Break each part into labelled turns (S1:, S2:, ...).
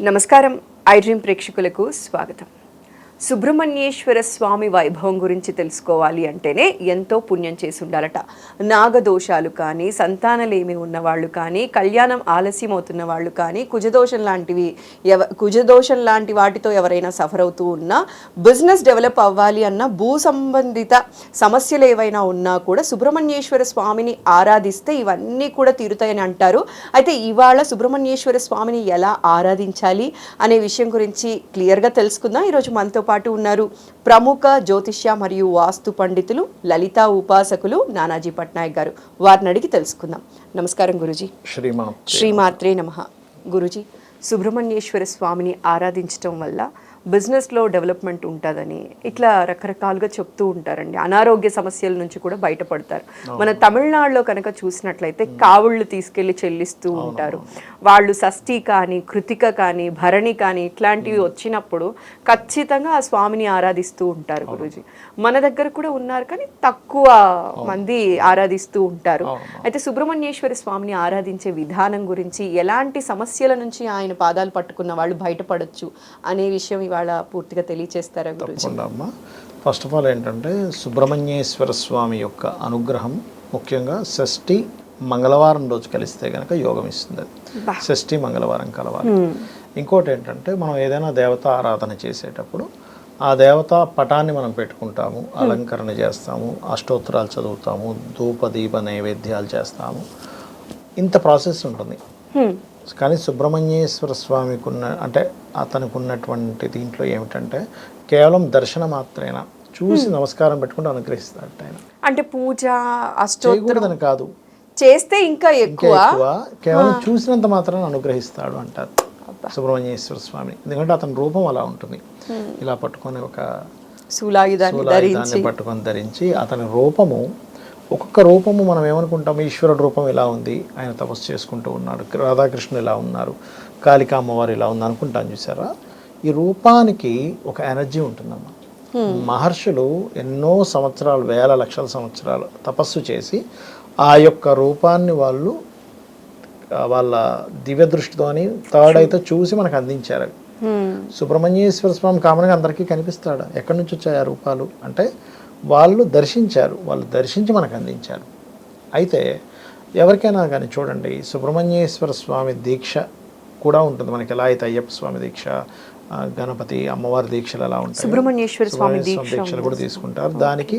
S1: నమస్కారం. I dream ప్రేక్షకులకు స్వాగతం. సుబ్రహ్మణ్యేశ్వర స్వామి వైభవం గురించి తెలుసుకోవాలి అంటేనే ఎంతో పుణ్యం చేసి ఉండాలట నాగదోషాలు కానీ సంతానలేమి ఉన్నవాళ్ళు కానీ కళ్యాణం ఆలస్యం అవుతున్న వాళ్ళు కానీ కుజదోషం లాంటివి ఎవ కుజదోషం లాంటి వాటితో ఎవరైనా సఫర్ అవుతూ ఉన్నా బిజినెస్ డెవలప్ అవ్వాలి అన్న భూ సంబంధిత సమస్యలు ఏవైనా ఉన్నా కూడా సుబ్రహ్మణ్యేశ్వర స్వామిని ఆరాధిస్తే ఇవన్నీ కూడా తీరుతాయని అంటారు. అయితే ఇవాళ సుబ్రహ్మణ్యేశ్వర స్వామిని ఎలా ఆరాధించాలి అనే విషయం గురించి క్లియర్గా తెలుసుకుందాం. ఈరోజు మనతో పాటు ఉన్నారు. ప్రముఖ జ్యోతిష్య మరియు వాస్తు పండితులు లలితా ఉపాసకులు నానాజీ పట్నాయక్ గారు. వారిని అడిగి తెలుసుకుందాం. నమస్కారం గురుజీ.
S2: శ్రీమాన్
S1: శ్రీమాత్రే నమ. గురుజీ సుబ్రహ్మణ్యేశ్వర స్వామిని ఆరాధించటం వల్ల బిజినెస్లో డెవలప్మెంట్ ఉంటుందని ఇట్లా రకరకాలుగా చెప్తూ ఉంటారండి. అనారోగ్య సమస్యల నుంచి కూడా బయటపడతారు. మన తమిళనాడులో కనుక చూసినట్లయితే కావుళ్ళు తీసుకెళ్ళి చెల్లిస్తూ ఉంటారు. వాళ్ళు షష్ఠి కానీ కృతిక కానీ భరణి కానీ ఇట్లాంటివి వచ్చినప్పుడు ఖచ్చితంగా ఆ స్వామిని ఆరాధిస్తూ ఉంటారు గురూజీ. మన దగ్గర కూడా ఉన్నారు కానీ తక్కువ మంది ఆరాధిస్తూ ఉంటారు. అయితే సుబ్రహ్మణ్యేశ్వర స్వామిని ఆరాధించే విధానం గురించి ఎలాంటి సమస్యల నుంచి ఆయన పాదాలు పట్టుకున్న వాళ్ళు బయటపడొచ్చు అనే విషయం ఇవాళ పూర్తిగా తెలియచేస్తారా
S2: తప్పకుండా అమ్మ. ఫస్ట్ ఆఫ్ ఆల్ ఏంటంటే సుబ్రహ్మణ్యేశ్వర స్వామి యొక్క అనుగ్రహం ముఖ్యంగా షష్ఠి మంగళవారం రోజు కలిస్తే కనుక యోగం ఇస్తుంది. అది షష్ఠి మంగళవారం కలవాలి. ఇంకోటి ఏంటంటే మనం ఏదైనా దేవత ఆరాధన చేసేటప్పుడు ఆ దేవత పటాన్ని మనం పెట్టుకుంటాము అలంకరణ చేస్తాము అష్టోత్తరాలు చదువుతాము ధూప దీప నైవేద్యాలు చేస్తాము. ఇంత ప్రాసెస్ ఉంటుంది. కానీ సుబ్రహ్మణ్యేశ్వర స్వామికి ఉన్న అంటే అతనికి ఉన్నటువంటి దీంట్లో ఏమిటంటే కేవలం దర్శన మాత్రేనా చూసి నమస్కారం పెట్టుకుంటూ అనుగ్రహిస్తాడు ఆయన.
S1: అంటే పూజ అష్టోత్తరం
S2: కాదు.
S1: చేస్తే ఇంకా ఎక్కువ?
S2: కేవలం చూసినంత మాత్రాన అనుగ్రహిస్తాడు అంటారు సుబ్రహ్మణ్యేశ్వర స్వామిని ఎందుకంటే అతని రూపం అలా ఉంటుంది. ఇలా పట్టుకొని ఒక
S1: శూలాయుధాన్ని
S2: పట్టుకొని ధరించి అతని రూపము ఒక్కొక్క రూపము మనం ఏమనుకుంటాం ఈశ్వరుడు రూపం ఇలా ఉంది? ఆయన తపస్సు చేసుకుంటూ ఉన్నాడు. రాధాకృష్ణుడు ఇలా ఉన్నారు? కాళికా అమ్మవారు ఇలా ఉంది అనుకుంటాం చూసారా? ఈ రూపానికి ఒక ఎనర్జీ ఉంటుందమ్మా. మహర్షులు ఎన్నో సంవత్సరాలు వేల లక్షల సంవత్సరాలు తపస్సు చేసి ఆ యొక్క రూపాన్ని వాళ్ళు వాళ్ళ దివ్య దృష్టితోని థర్డ్ అయితే చూసి మనకు అందించారు. సుబ్రహ్మణ్యేశ్వర స్వామి కామన్గా అందరికీ కనిపిస్తాడు? ఎక్కడి నుంచి వచ్చాయి ఆ రూపాలు? అంటే వాళ్ళు దర్శించారు వాళ్ళు దర్శించి మనకు అందించారు. అయితే ఎవరికైనా కానీ చూడండి సుబ్రహ్మణ్యేశ్వర స్వామి దీక్ష కూడా ఉంటుంది మనకి. ఎలా అయితే అయ్యప్ప స్వామి దీక్ష గణపతి అమ్మవారి దీక్షలు ఎలా ఉంటాయి?
S1: సుబ్రహ్మణ్యేశ్వర స్వామి
S2: దీక్షలు కూడా తీసుకుంటారు. దానికి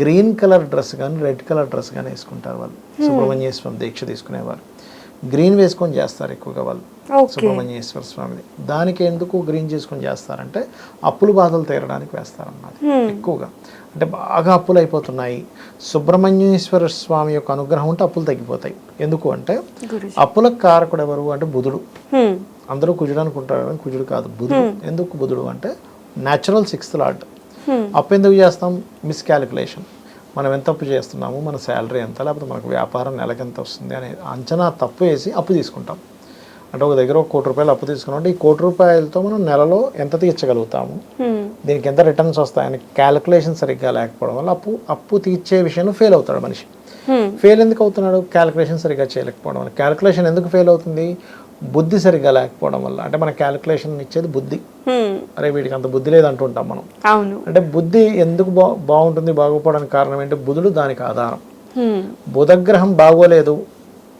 S2: గ్రీన్ కలర్ డ్రెస్ కానీ రెడ్ కలర్ డ్రెస్ కానీ వేసుకుంటారు వాళ్ళు. సుబ్రహ్మణ్యేశ్వరం దీక్ష తీసుకునేవారు. గ్రీన్ వేసుకొని చేస్తారు ఎక్కువగా వాళ్ళు. సుబ్రహ్మణ్యేశ్వర స్వామిని దానికి ఎందుకు గ్రీన్ చేసుకొని చేస్తారంటే అప్పులు బాధలు తీరడానికి వేస్తారన్నమాట. ఎక్కువగా. అంటే బాగా అప్పులు అయిపోతున్నాయి. సుబ్రహ్మణ్యేశ్వర స్వామి యొక్క అనుగ్రహం ఉంటే అప్పులు తగ్గిపోతాయి. ఎందుకు అంటే
S1: గురుజీ.
S2: అప్పులకు కారకుడు ఎవరు అంటే బుధుడు. అందరూ కుజుడు అనుకుంటారు కానీ కుజుడు కాదు బుధుడు. ఎందుకు బుధుడు అంటే న్యాచురల్ సిక్స్త్ లాట్. అప్పు ఎందుకు చేస్తాం? మిస్కాలిక్యులేషన్ మనం ఎంత అప్పు చేస్తున్నాము? మన శాలరీ ఎంత? లేకపోతే మనకు వ్యాపారం నెలకి ఎంత వస్తుంది? అనే అంచనా తప్పు వేసి అప్పు తీసుకుంటాం. అంటే ఒక దగ్గర ఒక కోటి రూపాయలు అప్పు తీసుకున్నాం అంటే ఈ కోటి రూపాయలతో మనం నెలలో ఎంత తీర్చగలుగుతాము. దీనికి ఎంత రిటర్న్స్ వస్తాయని క్యాలిక్యులేషన్ సరిగ్గా లేకపోవడం వల్ల అప్పు అప్పు తీర్చే విషయంలో ఫెయిల్ అవుతాడు మనిషి. ఫెయిల్ ఎందుకు అవుతున్నాడు? క్యాలిక్యులేషన్ సరిగ్గా చేయలేకపోవడం వల్ల. క్యాలిక్యులేషన్ ఎందుకు ఫెయిల్ అవుతుంది? బుద్ధి సరిగ్గా లేకపోవడం వల్ల. అంటే మన క్యాలిక్యులేషన్ ఇచ్చేది బుద్ధి. అరే వీడికి అంత బుద్ధి లేదంటుంటాం మనం. అంటే బుద్ధి ఎందుకు బా బాగుంటుంది బాగోపోవడానికి కారణం ఏంటి? బుధుడు దానికి ఆధారం. బుధగ్రహం బాగోలేదు.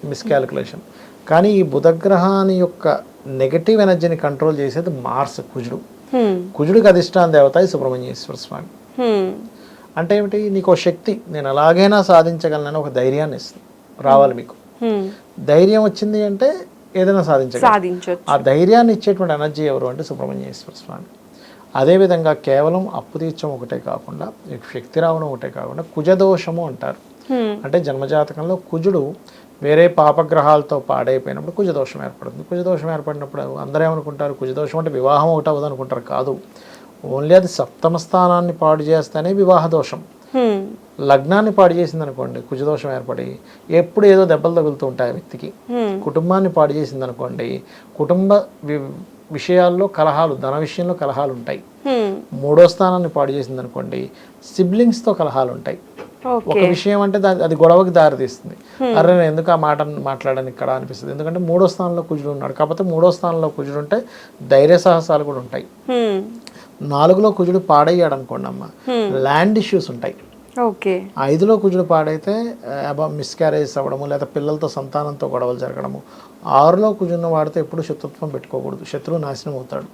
S2: మిస్కాలిక్యులేషన్ కానీ ఈ బుధగ్రహాన్ని యొక్క నెగటివ్ ఎనర్జీని కంట్రోల్ చేసేది మార్స్ కుజుడు.
S1: హ్మ్.
S2: కుజుడికి అధిష్టాన దేవత సుబ్రహ్మణ్యేశ్వర స్వామి.
S1: హ్మ్.
S2: అంటే ఏమిటి? నీకు శక్తి నేను ఎలాగైనా సాధించగలనని ఒక ధైర్యాన్ని ఇస్తుంది. రావాలి మీకు.
S1: హ్మ్.
S2: ధైర్యం వచ్చింది అంటే ఏదైనా సాధించగలరు ఆ ధైర్యాన్ని ఇచ్చేటువంటి ఎనర్జీ ఎవరు అంటే సుబ్రహ్మణ్యేశ్వర స్వామి. అదేవిధంగా కేవలం అప్పు తీర్చడం ఒకటే కాకుండా శక్తి రావడం ఒకటే కాకుండా కుజదోషము అంటారు. అంటే జన్మజాతకంలో కుజుడు వేరే పాపగ్రహాలతో పాడైపోయినప్పుడు కుజదోషం ఏర్పడుతుంది. కుజదోషం ఏర్పడినప్పుడు అందరూ ఏమనుకుంటారు? కుజదోషం అంటే వివాహం ఒకటి అవ్వదు అనుకుంటారు కాదు. ఓన్లీ అది సప్తమ స్థానాన్ని పాడు చేస్తేనే వివాహ దోషం. లగ్నాన్ని పాడు చేసింది అనుకోండి కుజదోషం ఏర్పడి ఎప్పుడు ఏదో దెబ్బలు తగులుతూ ఉంటాయి ఆ వ్యక్తికి. కుటుంబాన్ని పాడు చేసింది అనుకోండి కుటుంబ విషయాల్లో కలహాలు ధన విషయంలో కలహాలు ఉంటాయి. మూడో స్థానాన్ని పాడు చేసింది అనుకోండి సిబ్లింగ్స్తో కలహాలు ఉంటాయి. ఒక విషయం అంటే అది గొడవకి దారితీస్తుంది. అరే నేను ఎందుకు ఆ మాట మాట్లాడని ఇక్కడ అనిపిస్తుంది. ఎందుకంటే మూడో స్థానంలో కుజుడు ఉన్నాడు. కాకపోతే మూడో స్థానంలో కుజుడు ఉంటే ధైర్య సాహసాలు కూడా ఉంటాయి. నాలుగులో కుజుడు పాడయ్యాడు అనుకోండి అమ్మ. ల్యాండ్ ఇష్యూస్ ఉంటాయి.
S1: ఓకే.
S2: ఐదులో కుజుడు పాడైతే అబా మిస్క్యారేజ్ అవ్వడము లేదా పిల్లలతో సంతానంతో గొడవలు జరగడము. ఆరులో కుజుడిని వాడితే ఎప్పుడు శత్రుత్వం పెట్టుకోకూడదు. శత్రువు నాశనం అవుతాడు.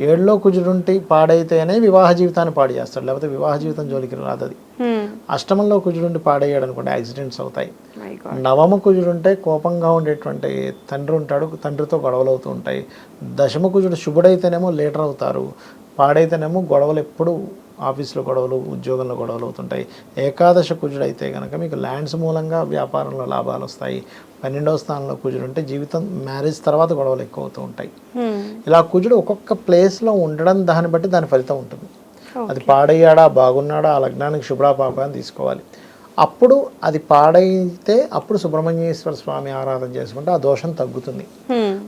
S2: ఏడులో కుజుడుంటి పాడైతేనే వివాహ జీవితాన్ని పాడు చేస్తాడు. లేకపోతే వివాహ జీవితం జోలికి రాదు అది.
S1: హ్మ్.
S2: అష్టమంలో కుజుడుండి పాడయ్యాడు అనుకోండి యాక్సిడెంట్స్ అవుతాయి. నవమ కుజుడుంటే కోపంగా ఉండేటువంటి తండ్రి ఉంటాడు తండ్రితో గొడవలు అవుతూ ఉంటాయి. దశమ కుజుడు శుభుడైతేనేమో లీడర్ అవుతారు. పాడైతేనేమో గొడవలు ఎప్పుడు ఆఫీస్లో గొడవలు ఉద్యోగంలో గొడవలు అవుతుంటాయి. ఏకాదశ కుజుడు అయితే కనుక మీకు ల్యాండ్స్ మూలంగా వ్యాపారంలో లాభాలు వస్తాయి పన్నెండవ స్థానంలో కుజుడు ఉంటే జీవితం మ్యారేజ్ తర్వాత గొడవలు ఎక్కువ అవుతూ ఉంటాయి. ఇలా కుజుడు ఒక్కొక్క ప్లేస్లో ఉండడం దాన్ని బట్టి దాని ఫలితం ఉంటుంది. అది పాడయ్యాడా బాగున్నాడా ఆ లగ్నానికి శుభ్రా పాప అని తీసుకోవాలి. అప్పుడు అది పాడైతే అప్పుడు సుబ్రహ్మణ్యేశ్వర స్వామి ఆరాధన చేసుకుంటే ఆ దోషం తగ్గుతుంది.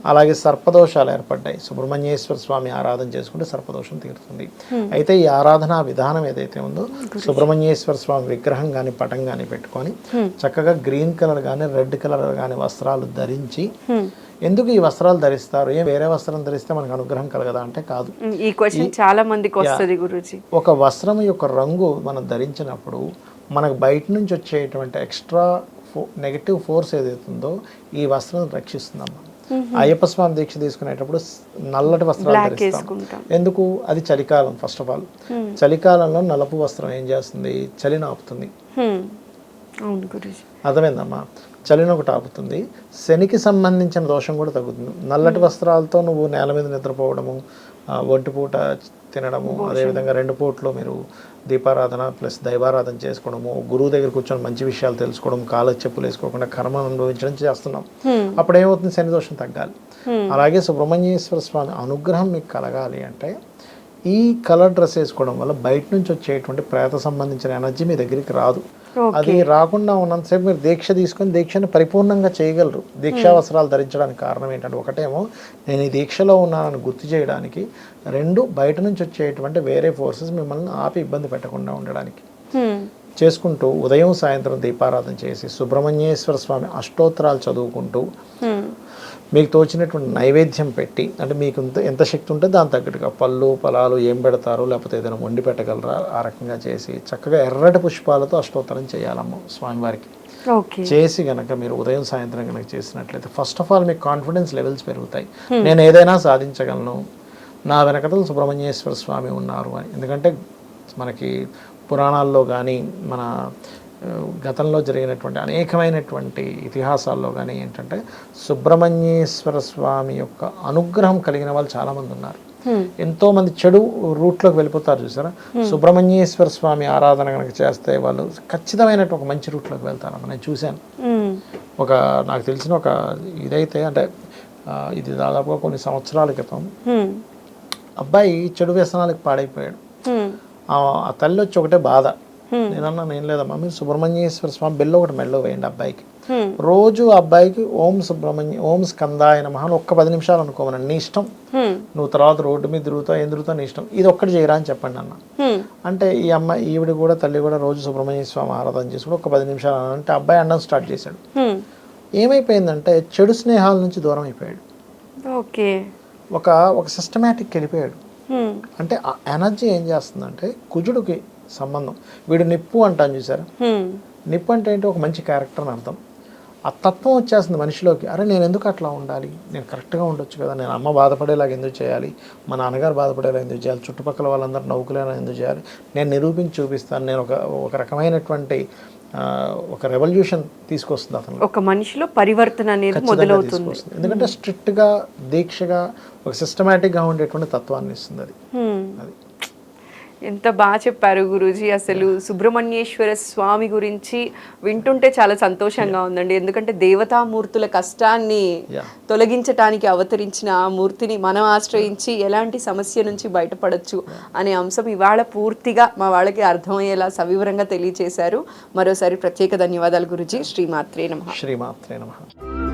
S2: అలాగే సర్పదోషాలు ఏర్పడ్డాయి. సుబ్రహ్మణ్యేశ్వర స్వామి ఆరాధన చేసుకుంటే సర్పదోషం తీరుతుంది. అయితే ఈ ఆరాధన విధానం ఏదైతే ఉందో సుబ్రహ్మణ్యేశ్వర స్వామి విగ్రహం కానీ పటం కానీ పెట్టుకొని చక్కగా గ్రీన్ కలర్ కానీ రెడ్ కలర్ కానీ వస్త్రాలు ధరించి ఎందుకు ఈ వస్త్రాలు ధరిస్తారు? ఏం వేరే వస్త్రం ధరిస్తే మనకు అనుగ్రహం కలగదా? అంటే కాదు.
S1: ఈ క్వశ్చన్ చాలా మందికి వస్తుంది గురుజీ.
S2: ఒక వస్త్రం యొక్క రంగు మనం ధరించినప్పుడు మనకు బయట నుంచి వచ్చేటువంటి ఎక్స్ట్రా ఫో నెగటివ్ ఫోర్స్ ఏదైతుందో ఈ వస్త్రం రక్షిస్తుందమ్మా. అయ్యప్ప స్వామి దీక్ష తీసుకునేటప్పుడు నల్లటి వస్త్రాలు ధరిస్తాం. ఎందుకు? అది చలికాలం ఫస్ట్ ఆఫ్ ఆల్ చలికాలంలో నలుపు వస్త్రం ఏం చేస్తుంది? చలిని ఆపుతుంది. అర్థమైందమ్మా? చలిని ఒకటి ఆపుతుంది. శనికి సంబంధించిన దోషం కూడా తగ్గుతుంది. నల్లటి వస్త్రాలతో నువ్వు నేల మీద నిద్రపోవడము ఒంటిపూట తినడము అదేవిధంగా రెండు పూట్లు మీరు దీపారాధన ప్లస్ దైవారాధన చేసుకోవడము గురువు దగ్గర కూర్చొని మంచి విషయాలు తెలుసుకోవడం కాళ్ళ చెప్పులు వేసుకోకుండా కర్మ అనుభవించడం చేస్తున్నాం. అప్పుడు ఏమవుతుంది శని దోషం తగ్గాలి. అలాగే సుబ్రహ్మణ్యేశ్వర స్వామి అనుగ్రహం మీకు కలగాలి అంటే ఈ కలర్ డ్రెస్ వేసుకోవడం వల్ల బయట నుంచి వచ్చేటువంటి ప్రేత సంబంధించిన ఎనర్జీ మీ దగ్గరికి రాదు అది రాకుండా ఉన్నంతసేపు మీరు దీక్ష తీసుకొని దీక్షను పరిపూర్ణంగా చేయగలరు దీక్షా వస్త్రాలు ధరించడానికి కారణం ఏంటంటే ఒకటేమో నేను ఈ దీక్షలో ఉన్నానని గుర్తు చేయడానికి రెండు బయట నుంచి వచ్చేటువంటి వేరే ఫోర్సెస్ మిమ్మల్ని ఆపి ఇబ్బంది పెట్టకుండా ఉండడానికి. చేసుకుంటూ ఉదయం సాయంత్రం దీపారాధన చేసి సుబ్రహ్మణ్యేశ్వర స్వామి అష్టోత్తరాలు చదువుకుంటూ. మీకు తోచినటువంటి నైవేద్యం పెట్టి అంటే మీకు ఎంత ఎంత శక్తి ఉంటే దాని తగ్గట్టుగా పళ్ళు ఫలాలు ఏం పెడతారు లేకపోతే ఏదైనా వండి పెట్టగలరా? ఆ రకంగా చేసి చక్కగా ఎర్రటి పుష్పాలతో అష్టోత్తరం చేయాలమ్మ స్వామివారికి. చేసి గనక మీరు ఉదయం సాయంత్రం కనుక చేసినట్లయితే ఫస్ట్ ఆఫ్ ఆల్ మీకు కాన్ఫిడెన్స్ లెవెల్స్ పెరుగుతాయి. నేను ఏదైనా సాధించగలను. నా వెనకతలు సుబ్రహ్మణ్యేశ్వర స్వామి ఉన్నారు అని. ఎందుకంటే మనకి పురాణాల్లో కానీ మన గతంలో జరిగినటువంటి అనేకమైనటువంటి ఇతిహాసాల్లో కానీ ఏంటంటే సుబ్రహ్మణ్యేశ్వర స్వామి యొక్క అనుగ్రహం కలిగిన వాళ్ళు చాలామంది ఉన్నారు. ఎంతో మంది చెడు రూట్లోకి వెళ్ళిపోతారు చూసారా? సుబ్రహ్మణ్యేశ్వర స్వామి ఆరాధన కనుక చేస్తే వాళ్ళు ఖచ్చితమైనటువంటి ఒక మంచి రూట్లోకి వెళ్తారమ్మ నేను చూశాను. ఒక నాకు తెలిసిన ఒక ఇదైతే అంటే ఇది దాదాపుగా కొన్ని సంవత్సరాల క్రితం. అబ్బాయి చెడు వ్యసనాలకు పాడైపోయాడు. ఆ తల్లి వచ్చి ఒకటే బాధ. నేనన్నా నేను లేదమ్మా మీరు సుబ్రహ్మణ్యేశ్వర స్వామి బెల్ల ఒకటి మెల్లో వేయండి అబ్బాయికి. రోజు అబ్బాయికి ఓం సుబ్రహ్మణ్య ఓం స్కందాయ నమః అని ఒక్క పది నిమిషాలు అనుకోమనండి నీ ఇష్టం. నువ్వు తర్వాత రోడ్డు మీద తిరుగుతావు ఏం తిరుగుతావు నీ ఇష్టం ఇది ఒక్కటి చేయరా అని చెప్పండి అన్న. అంటే ఈ అమ్మాయి ఈవిడ కూడా తల్లి కూడా రోజు సుబ్రహ్మణ్య స్వామి ఆరాధన చేసుకుని ఒక పది నిమిషాలు. అంటే అబ్బాయి అనడం స్టార్ట్ చేశాడు. ఏమైపోయిందంటే చెడు స్నేహాల నుంచి దూరం అయిపోయాడు
S1: ఓకే
S2: ఒక ఒక సిస్టమేటిక్ వెళ్ళిపోయాడు. అంటే ఆ ఎనర్జీ ఏం చేస్తుందంటే కుజుడికి సంబంధం. వీడు నిప్పు అంటాను చూసారా. నిప్పు అంటే ఏంటి? ఒక మంచి క్యారెక్టర్ అని అర్థం. ఆ తత్వం వచ్చేస్తుంది మనిషిలోకి. అరే నేను ఎందుకు అట్లా ఉండాలి? నేను కరెక్ట్గా ఉండొచ్చు కదా. నేను అమ్మ బాధపడేలాగా ఎందుకు చేయాలి? మా నాన్నగారు బాధపడేలా ఎందుకు చేయాలి? చుట్టుపక్కల వాళ్ళందరూ నవ్వుకులేలా ఎందుకు చేయాలి? నేను నిరూపించి చూపిస్తాను. నేను ఒక ఒక రకమైనటువంటి ఒక రెవల్యూషన్ తీసుకొస్తుంది అతను.
S1: ఒక మనిషిలో పరివర్తన అనేది మొదలవుతుంది.
S2: ఎందుకంటే స్ట్రిక్ట్గా దీక్షగా ఒక సిస్టమేటిక్గా ఉండేటువంటి తత్వాన్ని ఇస్తుంది అది. అది.
S1: ఎంత బాగా చెప్పారు గురూజీ. అసలు సుబ్రహ్మణ్యేశ్వర స్వామి గురించి వింటుంటే చాలా సంతోషంగా ఉందండి. ఎందుకంటే దేవతామూర్తుల కష్టాన్ని. తొలగించటానికి అవతరించిన ఆ మూర్తిని మనం ఆశ్రయించి ఎలాంటి సమస్య నుంచి బయటపడొచ్చు అనే అంశం ఇవాళ పూర్తిగా మా వాళ్ళకి అర్థమయ్యేలా సవివరంగా తెలియచేశారు మరోసారి ప్రత్యేక ధన్యవాదాలు గురుజీ. శ్రీమాత్రే నమ.
S2: శ్రీమాత్రే నమ.